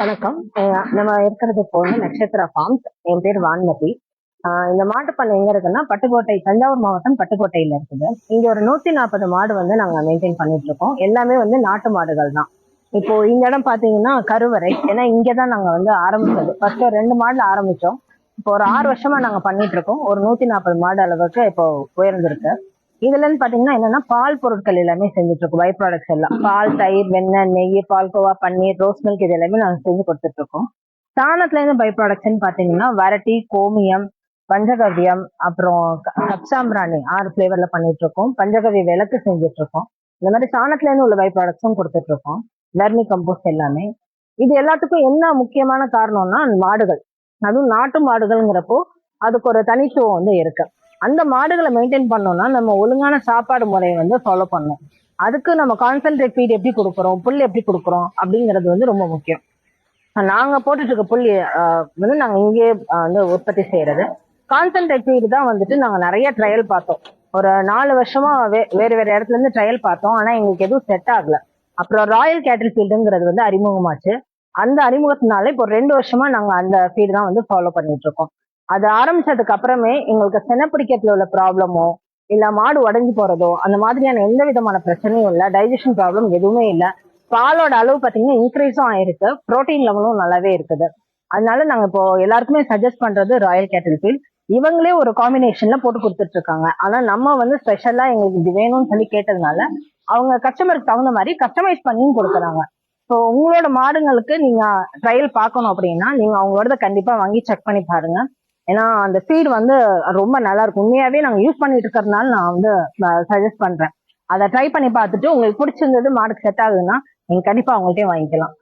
வணக்கம். நம்ம இருக்கிறது போன நட்சத்திர ஃபார்ம்ஸ் என் பேர் வான்மதி. ஆஹ் இந்த மாட்டு பண்ணை எங்க இருக்குன்னா பட்டுக்கோட்டை தஞ்சாவூர் மாவட்டம் பட்டுக்கோட்டையில இருக்குது. இங்க ஒரு நூத்தி நாற்பது மாடு வந்து நாங்க மெயின்டைன் பண்ணிட்டு இருக்கோம். எல்லாமே வந்து நாட்டு மாடுகள் தான். இப்போ இந்த இடம் பாத்தீங்கன்னா கருவறை. ஏன்னா இங்கதான் நாங்க வந்து ஆரம்பிச்சது. ஃபர்ஸ்ட் ரெண்டு மாடுல ஆரம்பிச்சோம். இப்போ ஒரு ஆறு வருஷமா நாங்க பண்ணிட்டு இருக்கோம். ஒரு நூத்தி நாற்பது மாடு அளவுக்கு இப்போ உயர்ந்திருக்கு. இதுலன்னு பாத்தீங்கன்னா என்னன்னா பால் பொருட்கள் எல்லாமே செஞ்சுட்டு இருக்கோம் பை ப்ராடக்ட்ஸ் எல்லாம். பால் தயிர் வெண்ணெய் நெய் பால்கோவா பன்னீர் ரோஸ் மில்க் இது எல்லாமே நாங்கள் செஞ்சு கொடுத்துட்டு இருக்கோம் சாணத்துல இருந்து பை ப்ராடக்ட்ஸ்னு பாத்தீங்கன்னா வரட்டி கோமியம் பஞ்சகவ்யம் அப்புறம் கப்சாம்பிராணி ஆறு ஃபிளேவர்ல பண்ணிட்டு இருக்கோம் பஞ்சகவ்ய விளக்கு செஞ்சுட்டு இருக்கோம் இந்த மாதிரி சாணத்துல இருந்து உள்ள பை ப்ராடக்ட்ஸும் கொடுத்துட்டு இருக்கோம் வெர்மி கம்போஸ்ட் எல்லாமே. இது எல்லாத்துக்கும் என்ன முக்கியமான காரணம்னா மாடுகள். அதுவும் நாட்டு மாடுகள்ங்கிறப்போ அதுக்கு ஒரு தனித்துவம் வந்து இருக்கு. அந்த மாடுகளை மெயின்டைன் பண்ணோம்னா நம்ம ஒழுங்கான சாப்பாடு முறையை வந்து ஃபாலோ பண்ணணும். அதுக்கு நம்ம கான்சென்ட்ரேட் ஃபீட் எப்படி கொடுக்குறோம் புல் எப்படி கொடுக்குறோம் அப்படிங்கிறது வந்து ரொம்ப முக்கியம். நாங்க போட்டுட்டு இருக்க புல் வந்து நாங்க இங்கேயே வந்து உற்பத்தி செய்யறது. கான்சென்ட்ரேட் ஃபீட் தான் வந்துட்டு நாங்க நிறைய ட்ரையல் பார்த்தோம். ஒரு நாலு வருஷமா வே வேறு வேறு இடத்துல இருந்து ட்ரையல் பார்த்தோம். ஆனா எங்களுக்கு எதுவும் செட் ஆகல. அப்புறம் ராயல் கேட்டில் ஃபீல்டுங்கிறது வந்து அறிமுகமாச்சு. அந்த அறிமுகத்தினால இப்போ ரெண்டு வருஷமா நாங்க அந்த ஃபீடு தான் வந்து ஃபாலோ பண்ணிட்டு இருக்கோம். அது ஆரம்பிச்சதுக்கு அப்புறமே எங்களுக்கு செனப்பிடிக்கிறதுல உள்ள ப்ராப்ளமோ இல்ல மாடு உடஞ்சி போறதோ அந்த மாதிரியான எந்த விதமான பிரச்சனையும் இல்லை டைஜஷன் ப்ராப்ளம் எதுவுமே இல்லை. பாலோட அளவு பார்த்தீங்கன்னா இன்க்ரீஸும் ஆயிருக்கு புரோட்டீன் லெவலும் நல்லாவே இருக்குது. அதனால நாங்க இப்போ எல்லாருக்குமே சஜஸ்ட் பண்றது ராயல் கேட்டில் ஃபீல்ட் இவங்களே ஒரு காம்பினேஷன்ல போட்டு கொடுத்துட்டு இருக்காங்க. ஆனா நம்ம வந்து ஸ்பெஷலா எங்களுக்கு இது வேணும்னு சொல்லி கேட்டதுனால அவங்க கஸ்டமருக்கு தகுந்த மாதிரி கஸ்டமைஸ் பண்ணியும் கொடுக்குறாங்க. ஸோ உங்களோட மாடுங்களுக்கு நீங்க ட்ரையல் பார்க்கணும் அப்படின்னா நீங்க அவங்களோட கண்டிப்பா வாங்கி செக் பண்ணி பாருங்க. ஏன்னா அந்த ஃபீட் வந்து ரொம்ப நல்லா இருக்கும் உண்மையாவே நாங்க யூஸ் பண்ணிட்டு இருக்கறதுனால நான் வந்து சஜஸ்ட் பண்றேன். அதை ட்ரை பண்ணி பார்த்துட்டு உங்களுக்கு பிடிச்சிருந்தது மாடுக்கு செட் ஆகுதுன்னா நீங்க கண்டிப்பா அவங்கள்ட்டே வாங்கிக்கலாம்.